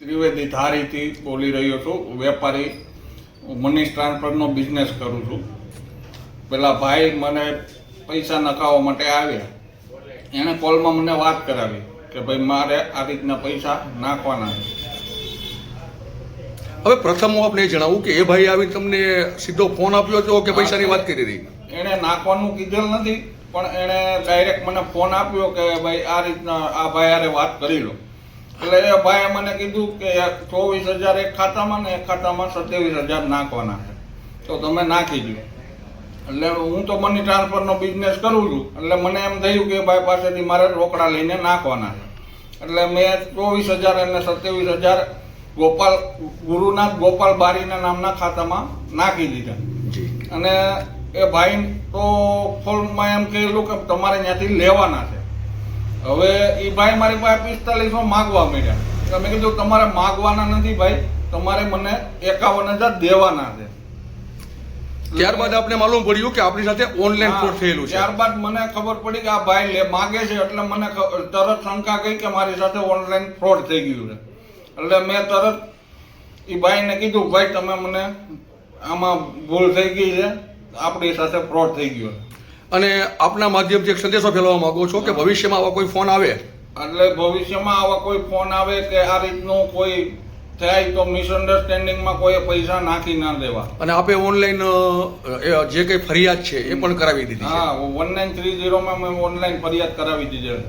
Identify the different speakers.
Speaker 1: ત્રિવેદી ધારીથી બોલી રહ્યો છું. વેપારી મની ટ્રાન્સફરનો બિઝનેસ કરું છું. પેલા ભાઈ મને પૈસા નખાવવા માટે આવ્યા. એણે કોલમાં મને વાત કરાવી કે ભાઈ મારે આ રીતના પૈસા નાખવાના છે.
Speaker 2: હવે પ્રથમ હું આપણે જણાવું કે એ ભાઈ આવી તમને સીધો ફોન આપ્યો હતો કે પૈસાની વાત કરી હતી
Speaker 1: એણે નાખવાનું કીધેલ નથી પણ એણે ડાયરેક્ટ મને ફોન આપ્યો કે ભાઈ આ રીતના આ ભાઈ હારે વાત કરી લો. એટલે એ ભાઈએ મને કીધું કે ચોવીસ હજાર એક ખાતામાં ને એક ખાતામાં સત્યાવીસ હજાર નાખવાના છે. તો તમે નાખી દો એટલે હું તો મની ટ્રાન્સફરનો બિઝનેસ કરું છું. એટલે મને એમ થયું કે ભાઈ પાસેથી મારે રોકડા લઈને નાખવાના છે. એટલે મેં ચોવીસ હજાર અને સત્યાવીસ હજાર ગોપાલ ગુરુનાથ ગોપાલ બારીના નામના ખાતામાં નાખી દીધા. અને એ ભાઈ તો ફોનમાં એમ કહેલું કે તમારે ત્યાંથી લેવાના છે. હવે એ ભાઈ મારી પાસે પિસ્તાલીસો માગવા માંડ્યા. તમે કીધું તમારે માગવાના નથી ભાઈ તમારે મને એકાવન હજાર દેવાના છે.
Speaker 2: ત્યારબાદ આપણે માલુમ પડ્યું કે આપણી સાથે ઓનલાઈન ફ્રોડ થયેલું છે.
Speaker 1: ત્યારબાદ મને ખબર પડી કે આ ભાઈ લે માગે છે એટલે મને તરત શંકા ગઈ કે મારી સાથે ઓનલાઈન ફ્રોડ થઈ ગયું છે. એટલે મેં તરત એ ભાઈને કીધું ભાઈ તમે મને આમાં ભૂલ થઈ ગઈ છે આપણી સાથે ફ્રોડ થઈ ગયો છે.
Speaker 2: અને આપના માધ્યમથી એક સંદેશો ફેલાવવા માંગો છો કે ભવિષ્યમાં આવા કોઈ ફોન આવે?
Speaker 1: એટલે ભવિષ્યમાં આવા કોઈ ફોન આવે કે આ રીતનું કોઈ થાય તો મિસઅન્ડરસ્ટેન્ડિંગમાં કોઈ પૈસા નાખી ના દેવા.
Speaker 2: અને આપે ઓનલાઈન જે કંઈ ફરિયાદ છે એ પણ કરાવી દીધી
Speaker 1: હા વન નાઇન થ્રી ઝીરોમાં મેં ઓનલાઈન ફરિયાદ કરાવી દીધી